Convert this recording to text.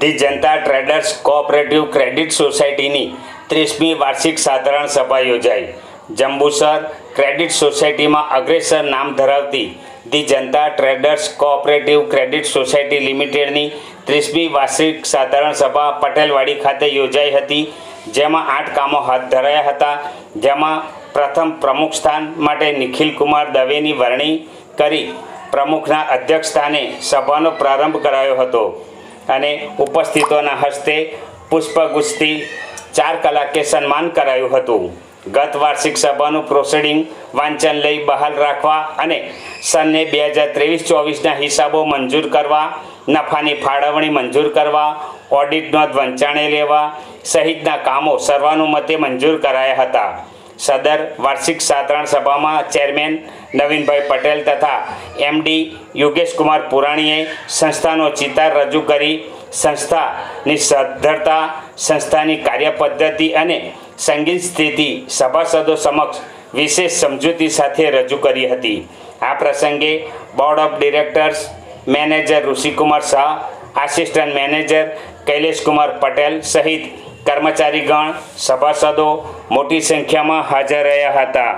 The Janata traders cooperative credit સોસાયટીની ત્રીસમી વાર્ષિક સાધારણ સભા યોજાઈ. જંબુસર ક્રેડિટ સોસાયટીમાં અગ્રેસર નામ ધરાવતી the Janata traders cooperative credit society લિમિટેડની ત્રીસમી વાર્ષિક સાધારણ સભા પટેલવાડી ખાતે યોજાઈ હતી, જેમાં આઠ કામો હાથ ધરાયા હતા. જેમાં પ્રથમ પ્રમુખ સ્થાન માટે નિખિલ કુમાર દવેની વરણી કરી પ્રમુખના અધ્યક્ષ સ્થાને સભાનો પ્રારંભ કરાયો હતો. અને ઉપસ્થિતોના હસ્તે પુષ્પગુસ્તી ચાર કલાકે સન્માન કરાયું હતું. ગત વાર્ષિક સભાનું પ્રોસિડિંગ વાંચન લઈ બહાલ રાખવા અને સનને બે હજાર ત્રેવીસ ચોવીસના હિસાબો મંજૂર કરવા, નફાની ફાળવણી મંજૂર કરવા ઓડિટ નોંધ વંચાણે લેવા સહિતના કામો સર્વાનુમતે મંજૂર કરાયા હતા. સદર વાર્ષિક સાધારણ સભામાં ચેરમેન નવીનભાઈ પટેલ તથા એમડી યોગેશકુમાર પુરાણીએ સંસ્થાનો ચિતાર રજૂ કરી, સંસ્થાની સદ્ધરતા, સંસ્થાની કાર્યપદ્ધતિ અને સંગીત સ્થિતિ સભાસદો સમક્ષ વિશેષ સમજૂતી સાથે રજૂ કરી હતી. આ પ્રસંગે board of directors manager Rishikumar Shah, assistant manager Kaileshkumar Patel સહિત કર્મચારીગણ સભાસદો મોટી સંખ્યામાં હાજર રહ્યા હતા.